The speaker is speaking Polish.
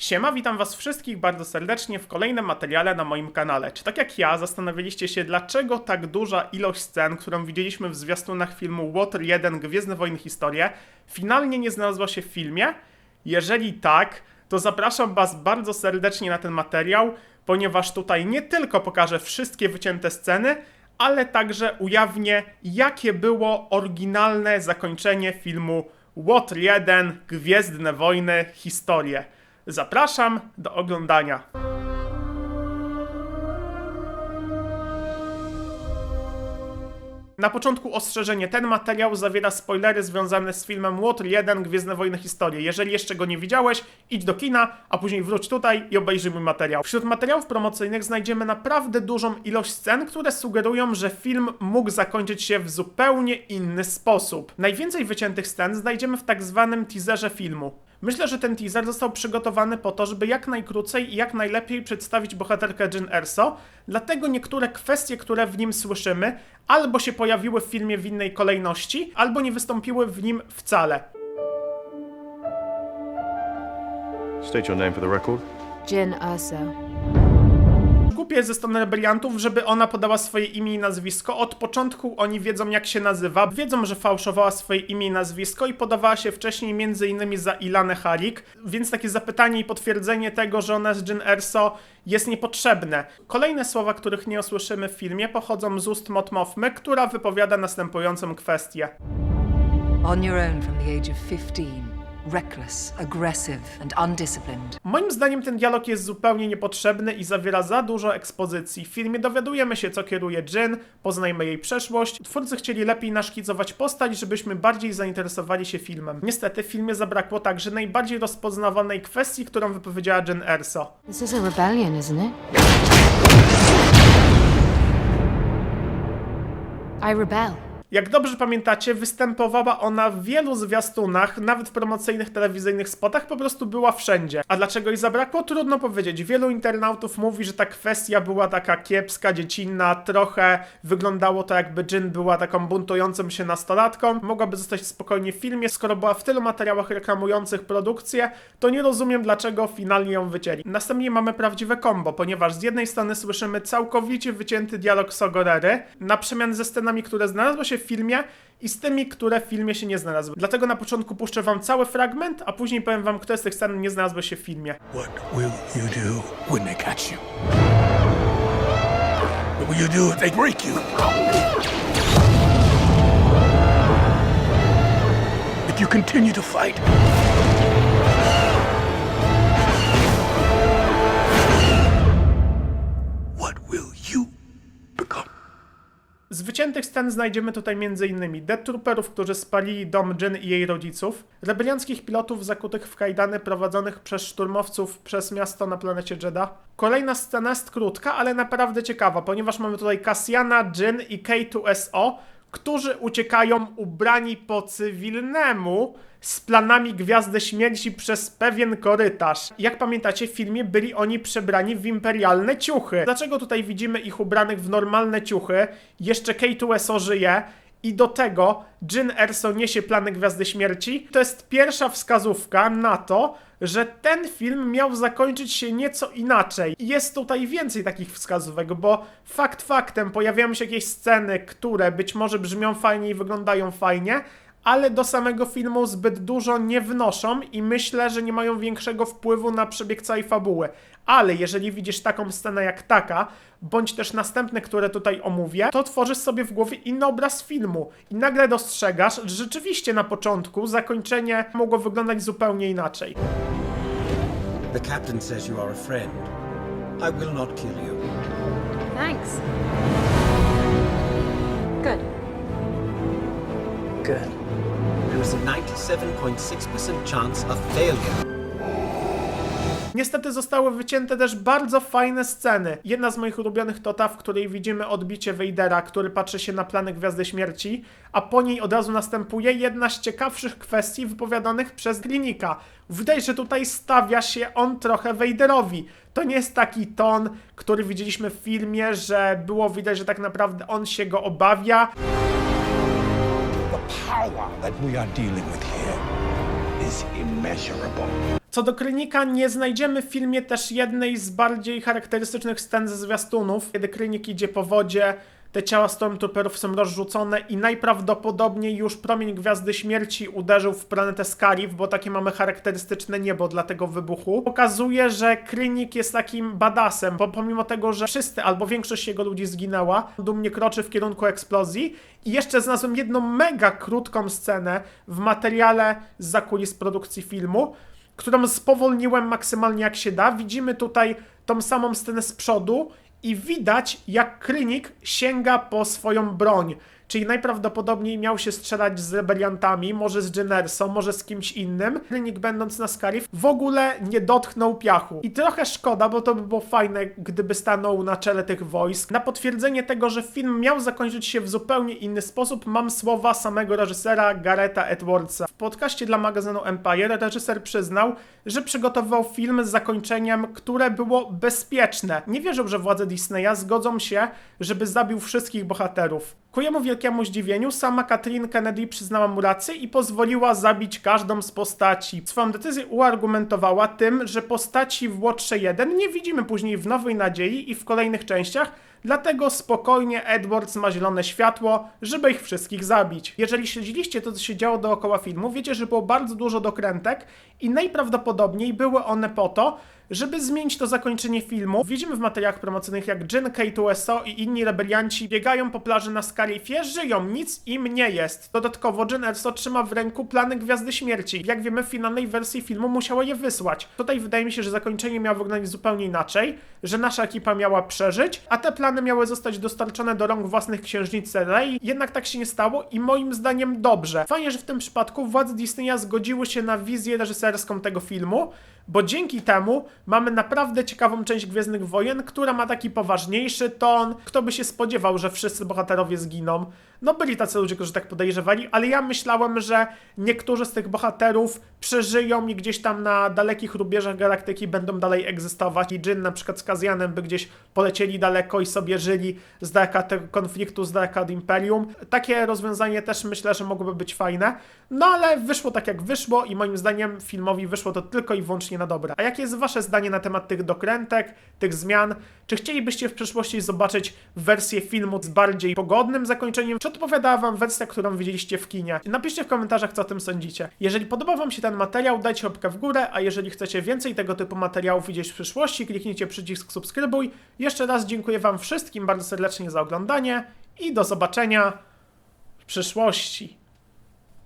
Siema, witam was wszystkich bardzo serdecznie w kolejnym materiale na moim kanale. Czy tak jak ja zastanawialiście się, dlaczego tak duża ilość scen, którą widzieliśmy w zwiastunach filmu Water 1 Gwiezdne Wojny Historie, finalnie nie znalazła się w filmie? Jeżeli tak, to zapraszam was bardzo serdecznie na ten materiał, ponieważ tutaj nie tylko pokażę wszystkie wycięte sceny, ale także ujawnię, jakie było oryginalne zakończenie filmu Water 1 Gwiezdne Wojny Historie. Zapraszam do oglądania. Na początku ostrzeżenie, ten materiał zawiera spoilery związane z filmem Water 1 Gwiezdne Wojny Historie. Jeżeli jeszcze go nie widziałeś, idź do kina, a później wróć tutaj i obejrzyj mój materiał. Wśród materiałów promocyjnych znajdziemy naprawdę dużą ilość scen, które sugerują, że film mógł zakończyć się w zupełnie inny sposób. Najwięcej wyciętych scen znajdziemy w tak zwanym teaserze filmu. Myślę, że ten teaser został przygotowany po to, żeby jak najkrócej i jak najlepiej przedstawić bohaterkę Jyn Erso, dlatego niektóre kwestie, które w nim słyszymy, albo się pojawiły w filmie w innej kolejności, albo nie wystąpiły w nim wcale. State your name for the record. Jin Urso. Głupie ze strony rebeliantów, żeby ona podała swoje imię i nazwisko. Od początku oni wiedzą jak się nazywa, wiedzą, że fałszowała swoje imię i nazwisko i podawała się wcześniej między innymi za Ilanę Harik, więc takie zapytanie i potwierdzenie tego, że ona jest Jyn Erso jest niepotrzebne. Kolejne słowa, których nie usłyszymy w filmie, pochodzą z ust Mot Mothmy, która wypowiada następującą kwestię. On your own from the age of 15, reckless, aggressive, and undisciplined. Moim zdaniem ten dialog jest zupełnie niepotrzebny i zawiera za dużo ekspozycji. W filmie dowiadujemy się, co kieruje Jyn, poznajmy jej przeszłość. Twórcy chcieli lepiej naszkicować postać, żebyśmy bardziej zainteresowali się filmem. Niestety w filmie zabrakło także najbardziej rozpoznawanej kwestii, którą wypowiedziała Jyn Erso. This is a rebellion, isn't it? I rebel. Jak dobrze pamiętacie, występowała ona w wielu zwiastunach, nawet w promocyjnych telewizyjnych spotach, po prostu była wszędzie. A dlaczego jej zabrakło? Trudno powiedzieć. Wielu internautów mówi, że ta kwestia była taka kiepska, dziecinna, trochę wyglądało to jakby Jyn była taką buntującą się nastolatką. Mogłaby zostać spokojnie w filmie, skoro była w tylu materiałach reklamujących produkcję, to nie rozumiem dlaczego finalnie ją wycięli. Następnie mamy prawdziwe kombo, ponieważ z jednej strony słyszymy całkowicie wycięty dialog Sogorery, na przemian ze scenami, które znalazły się w filmie i z tymi, które w filmie się nie znalazły. Dlatego na początku puszczę wam cały fragment, a później powiem wam, które z tych scen nie znalazły się w filmie. What will you do when they catch you? What will you do if they break you? If you continue to fight? Scen znajdziemy tutaj m.in. Death Trooperów, którzy spalili dom Jyn i jej rodziców, rebelianckich pilotów zakutych w kajdany prowadzonych przez szturmowców przez miasto na planecie Jedha. Kolejna scena jest krótka, ale naprawdę ciekawa, ponieważ mamy tutaj Cassiana, Jyn i K2SO, którzy uciekają ubrani po cywilnemu z planami Gwiazdy Śmierci przez pewien korytarz. Jak pamiętacie, w filmie byli oni przebrani w imperialne ciuchy. Dlaczego tutaj widzimy ich ubranych w normalne ciuchy? Jeszcze K2SO żyje. I do tego Jyn Erso niesie plany Gwiazdy Śmierci. To jest pierwsza wskazówka na to, że ten film miał zakończyć się nieco inaczej. Jest tutaj więcej takich wskazówek, bo fakt faktem pojawiają się jakieś sceny, które być może brzmią fajnie i wyglądają fajnie, ale do samego filmu zbyt dużo nie wnoszą i myślę, że nie mają większego wpływu na przebieg całej fabuły. Ale jeżeli widzisz taką scenę jak taka, bądź też następne, które tutaj omówię, to tworzysz sobie w głowie inny obraz filmu i nagle dostrzegasz, że rzeczywiście na początku zakończenie mogło wyglądać zupełnie inaczej. The captain says you are a friend. I will not kill you. Thanks. Good. Good. A 97.6% chance of failure. Niestety zostały wycięte też bardzo fajne sceny. Jedna z moich ulubionych to ta, w której widzimy odbicie Vadera, który patrzy się na plany Gwiazdy Śmierci, a po niej od razu następuje jedna z ciekawszych kwestii wypowiadanych przez Klinika. Widać, że tutaj stawia się on trochę Vaderowi. To nie jest taki ton, który widzieliśmy w filmie, że było widać, że tak naprawdę on się go obawia. Power that we are dealing with here is immeasurable. Co do Krynika, nie znajdziemy w filmie też jednej z bardziej charakterystycznych scen ze zwiastunów, kiedy Krynik idzie po wodzie, te ciała Stormtrooperów są rozrzucone i najprawdopodobniej już promień Gwiazdy Śmierci uderzył w planetę Scarif, bo takie mamy charakterystyczne niebo dla tego wybuchu. Pokazuje, że Krynik jest takim badasem, bo pomimo tego, że wszyscy albo większość jego ludzi zginęła, dumnie kroczy w kierunku eksplozji i jeszcze znalazłem jedną mega krótką scenę w materiale z zakulis produkcji filmu, którą spowolniłem maksymalnie jak się da. Widzimy tutaj tą samą scenę z przodu i widać, jak Krynik sięga po swoją broń. Czyli najprawdopodobniej miał się strzelać z rebeliantami, może z Jennersą, może z kimś innym. Krynik będąc na Scarif w ogóle nie dotknął piachu. I trochę szkoda, bo to by było fajne, gdyby stanął na czele tych wojsk. Na potwierdzenie tego, że film miał zakończyć się w zupełnie inny sposób, mam słowa samego reżysera Gareta Edwardsa. W podcaście dla magazynu Empire reżyser przyznał, że przygotowywał film z zakończeniem, które było bezpieczne. Nie wierzył, że władze Disneya zgodzą się, żeby zabił wszystkich bohaterów. Ku jemu wielkiemu zdziwieniu sama Katrin Kennedy przyznała mu rację i pozwoliła zabić każdą z postaci. Swoją decyzję uargumentowała tym, że postaci w Łotrze 1 nie widzimy później w Nowej Nadziei i w kolejnych częściach, Dlatego spokojnie Edwards ma zielone światło, żeby ich wszystkich zabić. Jeżeli śledziliście to, co się działo dookoła filmu, wiecie, że było bardzo dużo dokrętek i najprawdopodobniej były one po to, żeby zmienić to zakończenie filmu. Widzimy w materiałach promocyjnych, jak Jin K2SO i inni rebelianci biegają po plaży na Scarifie, żyją, nic im nie jest. Dodatkowo Jin Erso trzyma w ręku plany Gwiazdy Śmierci. Jak wiemy, w finalnej wersji filmu musiała je wysłać. Tutaj wydaje mi się, że zakończenie miało wyglądać zupełnie inaczej, że nasza ekipa miała przeżyć, a te plany miały zostać dostarczone do rąk własnych księżnicy Rey. Jednak tak się nie stało i moim zdaniem dobrze. Fajnie, że w tym przypadku władze Disneya zgodziły się na wizję reżyserską tego filmu, bo dzięki temu mamy naprawdę ciekawą część Gwiezdnych Wojen, która ma taki poważniejszy ton. Kto by się spodziewał, że wszyscy bohaterowie zginą? No byli tacy ludzie, którzy tak podejrzewali, ale ja myślałem, że niektórzy z tych bohaterów przeżyją i gdzieś tam na dalekich rubieżach galaktyki będą dalej egzystować. I Jin na przykład z Kazjanem by gdzieś polecieli daleko i sobie żyli z daleka tego konfliktu, z daleka od Imperium. Takie rozwiązanie też myślę, że mogłoby być fajne. No ale wyszło tak jak wyszło i moim zdaniem filmowi wyszło to tylko i wyłącznie na dobre. A jakie jest wasze zdanie na temat tych dokrętek, tych zmian? Czy chcielibyście w przyszłości zobaczyć wersję filmu z bardziej pogodnym zakończeniem? Czy odpowiadała wam wersja, którą widzieliście w kinie? Napiszcie w komentarzach, co o tym sądzicie. Jeżeli podoba wam się ten materiał, dajcie łapkę w górę, a jeżeli chcecie więcej tego typu materiałów widzieć w przyszłości, kliknijcie przycisk subskrybuj. Jeszcze raz dziękuję wam wszystkim bardzo serdecznie za oglądanie i do zobaczenia w przyszłości.